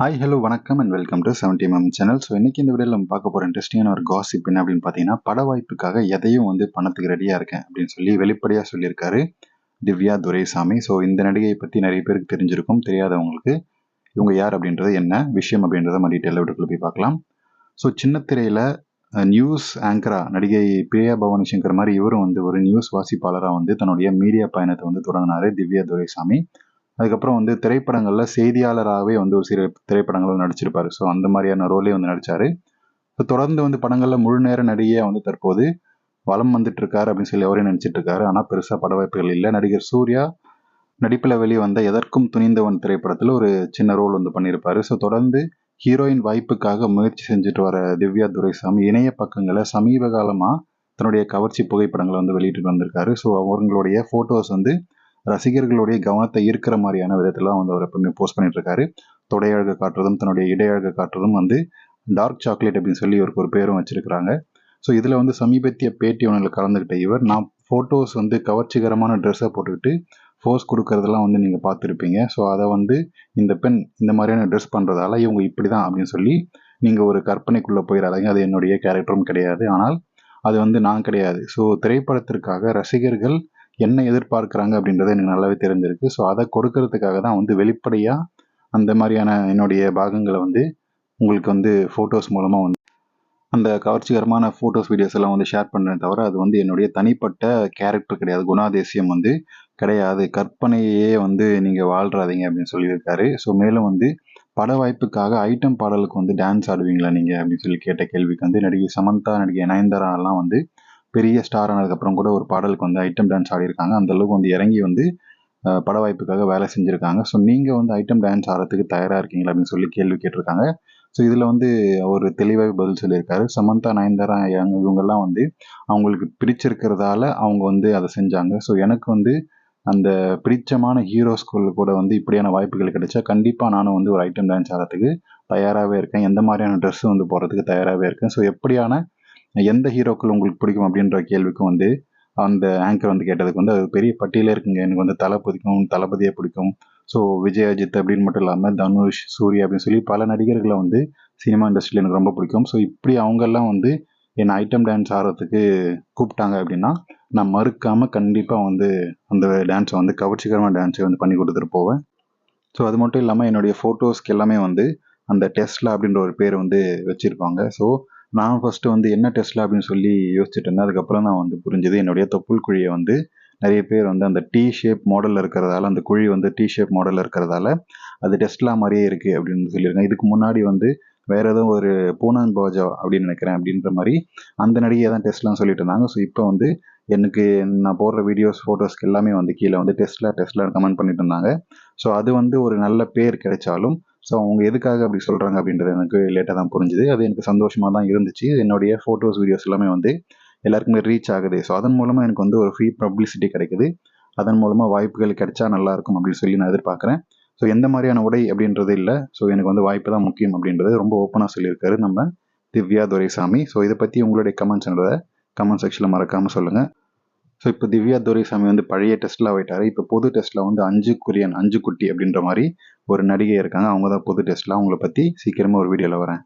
Hi hello வணக்கம் and welcome to seventy MM channel so இன்னைக்கு இந்த வீடியோவில் நம்ம பார்க்க போகிற இன்ட்ரெஸ்டிங்கான ஒரு காசிப் என்ன அப்படின்னு பார்த்தீங்கன்னா பட வாய்ப்புக்காக எதையும் வந்து பணத்துக்கு ரெடியாக இருக்கேன் அப்படின்னு சொல்லி வெளிப்படையாக சொல்லியிருக்காரு திவ்யா துரைசாமி. ஸோ இந்த நடிகையை பற்றி நிறைய பேருக்கு தெரிஞ்சிருக்கும் தெரியாதவங்களுக்கு இவங்க யார் அப்படின்றது என்ன விஷயம் அப்படின்றத நம்ம டீட்டெயிலாக வீட்டுக்குள்ள போய் பார்க்கலாம். ஸோ சின்ன திரையில் நியூஸ் ஆங்கரா நடிகை பிரியா பவானி சங்கர் மாதிரி இவரும் வந்து ஒரு நியூஸ் வாசிப்பாளராக வந்து தன்னுடைய மீடியா பயணத்தை வந்து தொடங்கினார் திவ்யா துரைசாமி. அதுக்கப்புறம் வந்து திரைப்படங்களில் செய்தியாளராகவே வந்து ஒரு சில திரைப்படங்கள் நடிச்சிருப்பார். ஸோ அந்த மாதிரியான ரோலே வந்து நடித்தார் ஸோ தொடர்ந்து வந்து படங்களில் முழு நேர நடிகையாக வந்து தற்போது வலம் வந்துட்டு இருக்காரு அப்படின்னு சொல்லி அவரே நினச்சிட்டு இருக்காரு ஆனால் பெருசாக பட வாய்ப்புகள் இல்லை. நடிகர் சூர்யா நடிப்பில் வெளியே வந்த எதற்கும் துணிந்தவன் திரைப்படத்தில் ஒரு சின்ன ரோல் வந்து பண்ணியிருப்பார். ஸோ தொடர்ந்து ஹீரோயின் வாய்ப்புக்காக முயற்சி செஞ்சுட்டு வர திவ்யா துரைசாமி இணைய பக்கங்களை சமீப காலமாக தன்னுடைய கவர்ச்சி புகைப்படங்களை வந்து வெளியிட்டு வந்திருக்காரு. ஸோ அவங்களுடைய ஃபோட்டோஸ் வந்து ரசிகர்களுடைய கவனத்தை ஈர்க்கிற மாதிரியான விதத்தில் வந்து அவர் எப்பவுமே போஸ்ட் பண்ணிட்டு இருக்காரு தொடையழகு காட்டுறதும் தன்னுடைய இடையழகு காட்டுறதும் வந்து டார்க் சாக்லேட் அப்படின்னு சொல்லி இவருக்கு ஒரு பேரும் வச்சிருக்கிறாங்க. ஸோ இதில் வந்து சமீபத்திய பேட்டி ஒன்றில் கலந்துக்கிட்ட இவர் நான் ஃபோட்டோஸ் வந்து கவர்ச்சிகரமான ட்ரெஸ்ஸை போட்டுக்கிட்டு ஃபோர்ஸ் கொடுக்கறதெல்லாம் வந்து நீங்கள் பார்த்துருப்பீங்க. ஸோ அதை வந்து இந்த பெண் இந்த மாதிரியான ட்ரெஸ் பண்ணுறதால இவங்க இப்படி தான் அப்படின்னு சொல்லி நீங்கள் ஒரு கற்பனைக்குள்ளே போயிடாதீங்க அது என்னுடைய கேரக்டரும் கிடையாது. ஆனால் அது வந்து நான் கிடையாது. ஸோ திரைப்படத்திற்காக ரசிகர்கள் என்ன எதிர்பார்க்குறாங்க அப்படின்றது எனக்கு நல்லாவே தெரிஞ்சிருக்கு. ஸோ அதை கொடுக்கறதுக்காக தான் வந்து வெளிப்படையாக அந்த மாதிரியான என்னுடைய பாகங்களை வந்து உங்களுக்கு வந்து ஃபோட்டோஸ் மூலமாக வந்து அந்த கவர்ச்சிகரமான ஃபோட்டோஸ் வீடியோஸ் எல்லாம் வந்து ஷேர் பண்ணுறேன் தவிர அது வந்து என்னுடைய தனிப்பட்ட கேரக்டர் கிடையாது. குணாதேசியம் வந்து கிடையாது. கற்பனையே வந்து நீங்கள் வாழ்றாதீங்க அப்படின்னு சொல்லியிருக்காரு. ஸோ மேலும் வந்து பட வாய்ப்புக்காக ஐட்டம் பாடலுக்கு வந்து டான்ஸ் ஆடுவீங்களா நீங்கள் அப்படின்னு சொல்லி கேட்ட கேள்விக்கு வந்து நடிகை சமந்தா நடிகை நயன்தாரா எல்லாம் வந்து பெரிய ஸ்டார் ஆனதுக்கப்புறம் கூட ஒரு பாடலுக்கு வந்து ஐட்டம் டான்ஸ் ஆடியிருக்காங்க. அந்த அளவுக்கு வந்து இறங்கி வந்து பட வாய்ப்புக்காக வேலை செஞ்சுருக்காங்க. ஸோ நீங்கள் வந்து ஐட்டம் டான்ஸ் ஆடுறதுக்கு தயாராக இருக்கீங்களா அப்படின்னு சொல்லி கேள்வி கேட்டிருக்காங்க. ஸோ இதில் வந்து அவர் தெளிவாக பதில் சொல்லியிருக்காரு. சமந்தா நயன்தாரா இவங்கெல்லாம் வந்து அவங்களுக்கு பிடிச்சிருக்கிறதால அவங்க வந்து அதை செஞ்சாங்க. ஸோ எனக்கு வந்து அந்த பிடிச்சமான ஹீரோஸ்குள்ள கூட வந்து இப்படியான வாய்ப்புகள் கிடைச்சா கண்டிப்பாக நானும் வந்து ஒரு ஐட்டம் டான்ஸ் ஆடுறதுக்கு தயாராகவே இருக்கேன். எந்த மாதிரியான ட்ரெஸ் வந்து போகிறதுக்கு தயாராகவே இருக்கேன். ஸோ எப்படியான எந்த ஹீரோக்கள் உங்களுக்கு பிடிக்கும் அப்படின்ற கேள்விக்கும் வந்து அந்த ஆங்கர் வந்து கேட்டதுக்கு வந்து அது பெரிய பட்டியலே இருக்குங்க. எனக்கு வந்து தலை பிடிக்கும் தளபதியை பிடிக்கும். ஸோ விஜய் அஜித் அப்படின்னு மட்டும் இல்லாமல் தனுஷ் சூர்யா அப்படின்னு சொல்லி பல நடிகர்களை வந்து சினிமா இண்டஸ்ட்ரியில் எனக்கு ரொம்ப பிடிக்கும். ஸோ இப்படி அவங்கெல்லாம் வந்து என்னை ஐட்டம் டான்ஸ் ஆடுறதுக்கு கூப்பிட்டாங்க அப்படின்னா நான் மறுக்காமல் கண்டிப்பாக வந்து அந்த டான்ஸை வந்து கவர்ச்சிகரமான டான்ஸை வந்து பண்ணி கொடுத்துட்டு போவேன். ஸோ அது மட்டும் இல்லாமல் என்னுடைய ஃபோட்டோஸ்க்கு எல்லாமே வந்து அந்த டெஸ்ட்லா அப்படின்ற ஒரு பேர் வந்து வச்சுருப்பாங்க. ஸோ நான் ஃபஸ்ட்டு வந்து என்ன டெஸ்ட்டில் அப்படின்னு சொல்லி யோசிச்சுட்டு இருந்தேன். அதுக்கப்புறம் நான் வந்து புரிஞ்சுது என்னுடைய தொப்புள் குழியை வந்து நிறைய பேர் வந்து அந்த டி ஷேப் மாடலில் இருக்கிறதால அந்த குழி வந்து டி ஷேப் மாடலில் இருக்கிறதால அது டெஸ்ட்லா மாதிரியே இருக்குது அப்படின்னு சொல்லியிருக்கேன். இதுக்கு முன்னாடி வந்து வேற ஏதோ ஒரு பூனான் பாஜா அப்படின்னு நினைக்கிறேன் அப்படின்ற மாதிரி அந்த நடிகையை தான் டெஸ்ட்லாம் சொல்லிட்டு இருந்தாங்க. ஸோ இப்போ வந்து எனக்கு நான் போடுற வீடியோஸ் ஃபோட்டோஸ்க்கு எல்லாமே வந்து கீழே வந்து டெஸ்ட்ல டெஸ்ட்ல கமெண்ட் பண்ணிட்டு இருந்தாங்க. ஸோ அது வந்து ஒரு நல்ல பேர் கிடைச்சாலும் ஸோ அவங்க எதுக்காக அப்படி சொல்கிறாங்க அப்படின்றது எனக்கு லேட்டாக தான் புரிஞ்சுது. அது எனக்கு சந்தோஷமாக தான் இருந்துச்சு. என்னுடைய ஃபோட்டோஸ் வீடியோஸ் எல்லாமே வந்து எல்லாருக்குமே ரீச் ஆகுது. ஸோ அதன் மூலமாக எனக்கு வந்து ஒரு ஃப்ரீ பப்ளிசிட்டி கிடைக்குது. அதன் மூலமாக வாய்ப்புகள் கிடைச்சா நல்லாயிருக்கும் அப்படின்னு சொல்லி நான் எதிர்பார்க்குறேன். ஸோ எந்த மாதிரியான உடை அப்படின்றது இல்லை. ஸோ எனக்கு வந்து வாய்ப்பு தான் முக்கியம் அப்படின்றது ரொம்ப ஓப்பனாக சொல்லியிருக்காரு நம்ம திவ்யா துரைசாமி. ஸோ இதை பற்றி உங்களுடைய கமெண்ட்ஸ்ன்றதை கமெண்ட் செக்ஷனில் மறக்காமல் சொல்லுங்கள் ஸோ இப்போ திவ்யா துரைசாமி வந்து பழைய டெஸ்ட்டில் ஆகிட்டாரு இப்போ பொது டெஸ்ட்டில் வந்து அஞ்சு குரியன் அஞ்சு குட்டி அப்படின்ற மாதிரி ஒரு நடிகை இருக்காங்க அவங்க தான் புது டெஸ்ட்டில் அவங்கள பற்றி சீக்கிரமாக ஒரு வீடியோவில் வரேன்.